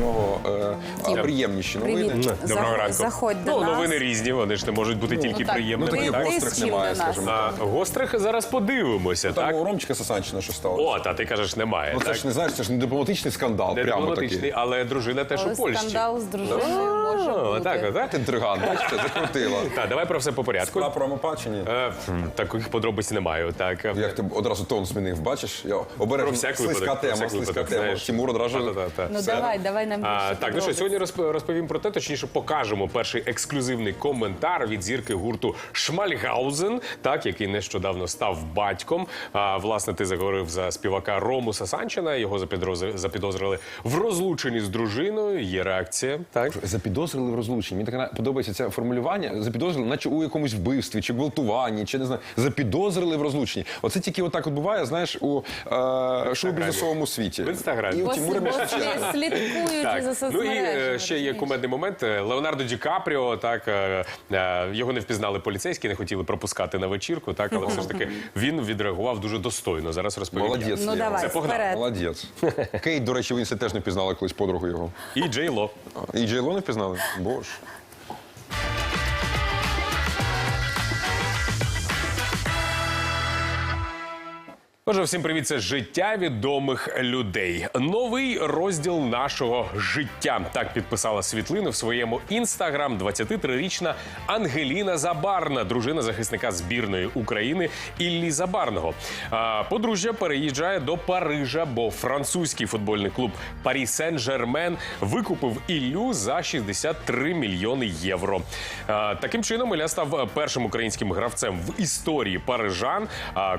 Нього е, Тім. приємніші Привіт. новини. Доброго ранку. заходь до ну, нас. новини різні, вони ж не можуть бути тільки Ну, так, приємними. ну, таких так? Гострих немає, до нас? скажімо А гострих зараз подивимося, Там так? у Ромчика Сасанчина що стало? О, та ти кажеш, немає. ну це так? ж не знаєш, це ж не дипломатичний скандал. Не прямо дипломатичний, такий. але дружина теж Але у Польщі. скандал з дружиною може О, бути. так, так. Ти інтриган, бачите, закрутила. Так, давай про все по порядку. Справа про Мопачині. Е, фм, Таких подробиць не маю. Так. Як ти одразу тон змінив, бачиш? Я Про обережно всяк слизька випадок. про тема, всяк слизька випадок, тема. знаєш. Тимур одразу. Та-та-та. Ну Все. давай, давай нам А, так, ну що, сьогодні розповім про те, точніше покажемо перший ексклюзивний коментар від зірки гурту Шмальгаузен, так, який нещодавно став батьком. А, власне, ти заговорив за співака Рому Сасанчина. Його запідозрили в розлученні з дружиною. Є реакція. Так. Запідозрили в розлученні. Мені так подобається це формулювання. Запідозрили, наче у якомусь вбивстві чи гвалтуванні, чи не знаю. Запідозрили в розлученні. Оце тільки отак от буває, знаєш, у е, шоу-бізнесовому світі. В Інстаграмі. І у Тимура бо Так. за за Ну і е, ще є кумедний момент. Е, Леонардо Ді Капріо, так е, його не впізнали поліцейські, не хотіли пропускати на вечірку. Так, але все ж таки він відреагував дуже достойно. Зараз розповім. Молодець. Ну давай, Це погнав. вперед. Молодець. Кейт, до речі, він теж не впізнали колись подругу його. І Джей Ло. І Джей Ло не впізнали? Боже. Отже, всім привіт, це життя відомих людей. Новий розділ нашого життя. Так підписала світлину в своєму інстаграм 23-річна Ангеліна Забарна, дружина захисника збірної України Іллі Забарного. Подружжя переїжджає до Парижа, бо французький футбольний клуб Парі Сен-Жермен викупив Іллю за 63 мільйони євро. Таким чином, Ілля став першим українським гравцем в історії парижан.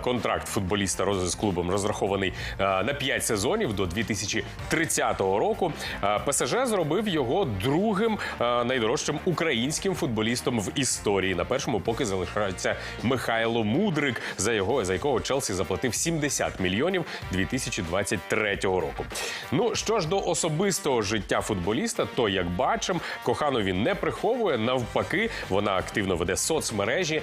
Контракт футболіста роз- з клубом розрахований на 5 сезонів до 2030 року. А, ПСЖ зробив його другим найдорожчим українським футболістом в історії. На першому поки залишається Михайло Мудрик, за його за якого Челсі заплатив 70 мільйонів 2023 року. Ну що ж до особистого життя футболіста, то як бачимо, кохану він не приховує. Навпаки, вона активно веде соцмережі.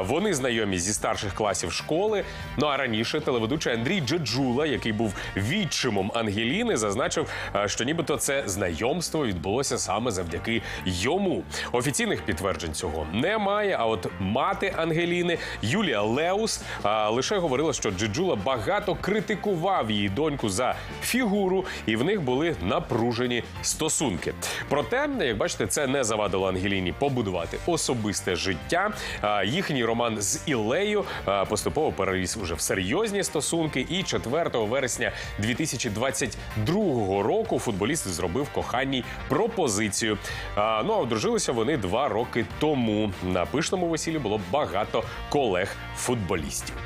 Вони знайомі зі старших класів школи. Ну а раніше телеведучий Андрій Джеджула, який був відчимом Ангеліни, зазначив, що нібито це знайомство відбулося саме завдяки йому. Офіційних підтверджень цього немає. А от мати Ангеліни Юлія Леус лише говорила, що Джеджула багато критикував її доньку за фігуру, і в них були напружені стосунки. Проте, як бачите, це не завадило Ангеліні побудувати особисте життя. Їхній роман з Ілею поступово переріс уже в серйозні стосунки. І 4 вересня 2022 року футболіст зробив коханій пропозицію. А, Ну а одружилися вони два роки тому. На пишному весіллі було багато колег-футболістів.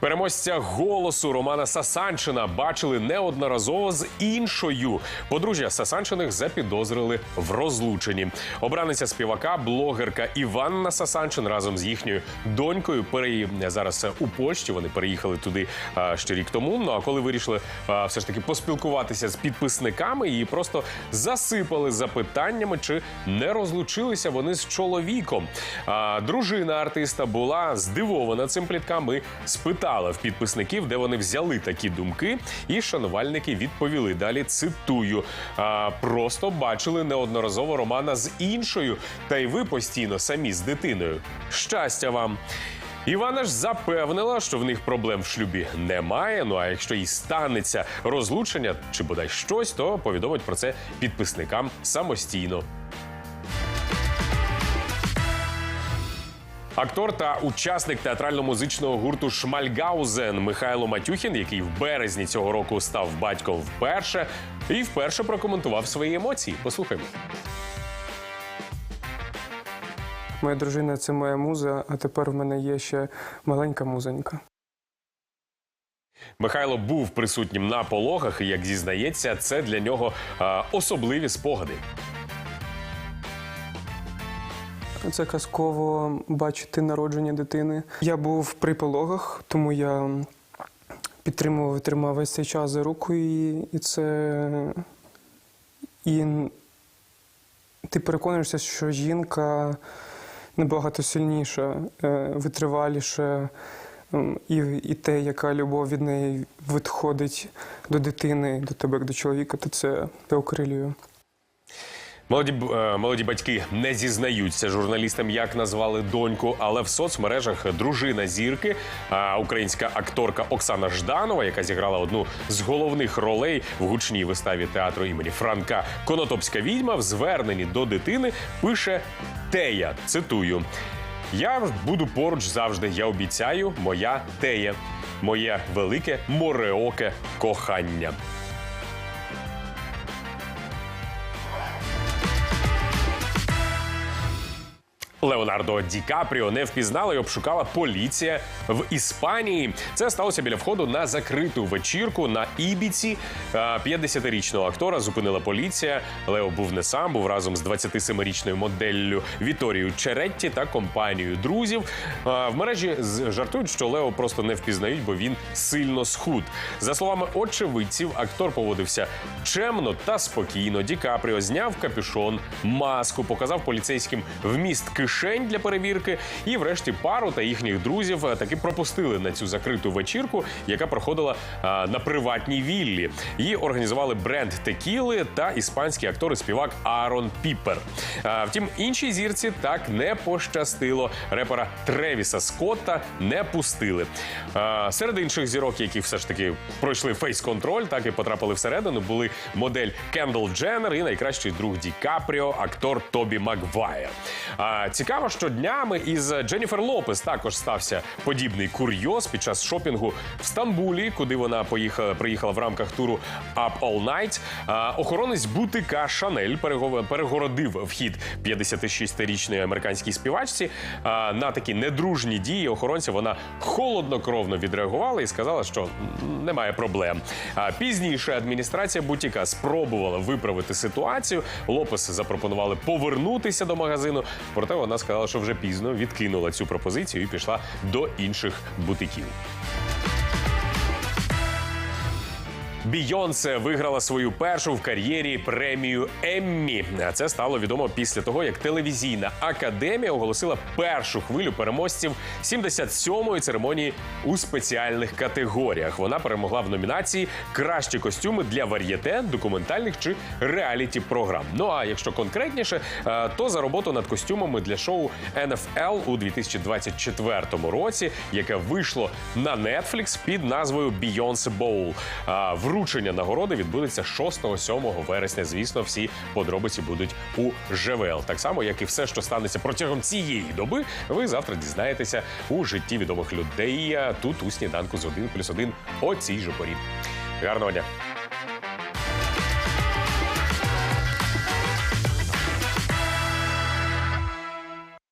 Переможця голосу Романа Сасанчина бачили неодноразово з іншою. Подружжя Сасанчиних запідозрили в розлученні. Обраниця співака, блогерка Іванна Сасанчин разом з їхньою донькою переї... зараз у Польщі. Вони переїхали туди а, ще рік тому. Ну а коли вирішили а, все ж таки поспілкуватися з підписниками, її просто засипали запитаннями, чи не розлучилися вони з чоловіком. А, дружина артиста була здивована цим пліткам і спитала в підписників, де вони взяли такі думки, і шанувальники відповіли. Далі цитую: а, просто бачили неодноразово Романа з іншою, та й ви постійно самі з дитиною. Щастя вам! Івана ж запевнила, що в них проблем в шлюбі немає. Ну а якщо і станеться розлучення чи бодай щось, то повідомить про це підписникам самостійно. Актор та учасник театрально-музичного гурту Шмальгаузен Михайло Матюхін, який в березні цього року став батьком вперше, і вперше прокоментував свої емоції. Послухаймо. Моя дружина це моя муза, а тепер в мене є ще маленька музонька. Михайло був присутнім на пологах, і як зізнається, це для нього е, особливі спогади. Це казково бачити народження дитини. Я був при пологах, тому я підтримував, тримав весь цей час за руку, і, і це. І ти переконуєшся, що жінка набагато сильніша, е, витриваліша, і, і те, яка любов від неї відходить до дитини, до тебе як до чоловіка, то це те окрилює. Молоді, е, молоді батьки не зізнаються журналістам, як назвали доньку, але в соцмережах дружина зірки, українська акторка Оксана Жданова, яка зіграла одну з головних ролей в гучній виставі театру імені Франка Конотопська відьма, в зверненні до дитини пише Тея. Цитую. Я буду поруч завжди. Я обіцяю, моя тея, моє велике мореоке кохання. Леонардо Ді Капріо не впізнала і обшукала поліція в Іспанії. Це сталося біля входу на закриту вечірку на Ібіці. А, 50-річного актора зупинила поліція. Лео був не сам, був разом з 27-річною моделлю Віторією Черетті та компанією друзів. В мережі жартують, що Лео просто не впізнають, бо він сильно схуд. За словами очевидців, актор поводився чемно та спокійно. Ді Капріо зняв капюшон, маску, показав поліцейським вміст кишень для перевірки. І, врешті, пару та їхніх друзів е, таки пропустили на цю закриту вечірку, яка проходила а, на приватній віллі. Її організували бренд Текіли та іспанський актор і співак Аарон Піпер. А, втім, іншій зірці так не пощастило. Репера Тревіса Скотта не пустили. А, серед інших зірок, які все ж таки пройшли фейс-контроль, так і потрапили всередину, були модель Кендall Дженнер і найкращий друг Ді Капріо, актор Тобі Маквайер. А, цікаво, що днями із Дженніфер Лопес також стався подібний курйоз під час шопінгу в Стамбулі, куди вона поїхала, приїхала в рамках туру Up All Night. Охоронець бутика Шанель перего- перегородив вхід 56-річної американській співачці. На такі недружні дії охоронця вона холоднокровно відреагувала і сказала, що немає проблем. Пізніше адміністрація бутіка спробувала виправити ситуацію. Лопес запропонували повернутися до магазину. Проте вона сказала, що вже пізно відкинула цю пропозицію і пішла до інших бутиків. Бійонсе виграла свою першу в кар'єрі премію Еммі. Це стало відомо після того, як телевізійна академія оголосила першу хвилю переможців 77-ї церемонії у спеціальних категоріях. Вона перемогла в номінації Кращі костюми для вар'єте, документальних чи реаліті програм. Ну а якщо конкретніше, е, то за роботу над костюмами для шоу NFL у 2024 році, яке вийшло на Netflix під назвою Beyoncé Bowl. А, Вручення нагороди відбудеться 6-7 вересня. Звісно, всі подробиці будуть у ЖВЛ. Так само, як і все, що станеться протягом цієї доби, ви завтра дізнаєтеся у житті відомих людей. Тут у сніданку з 1 плюс 1 о цій же порі. Гарного дня!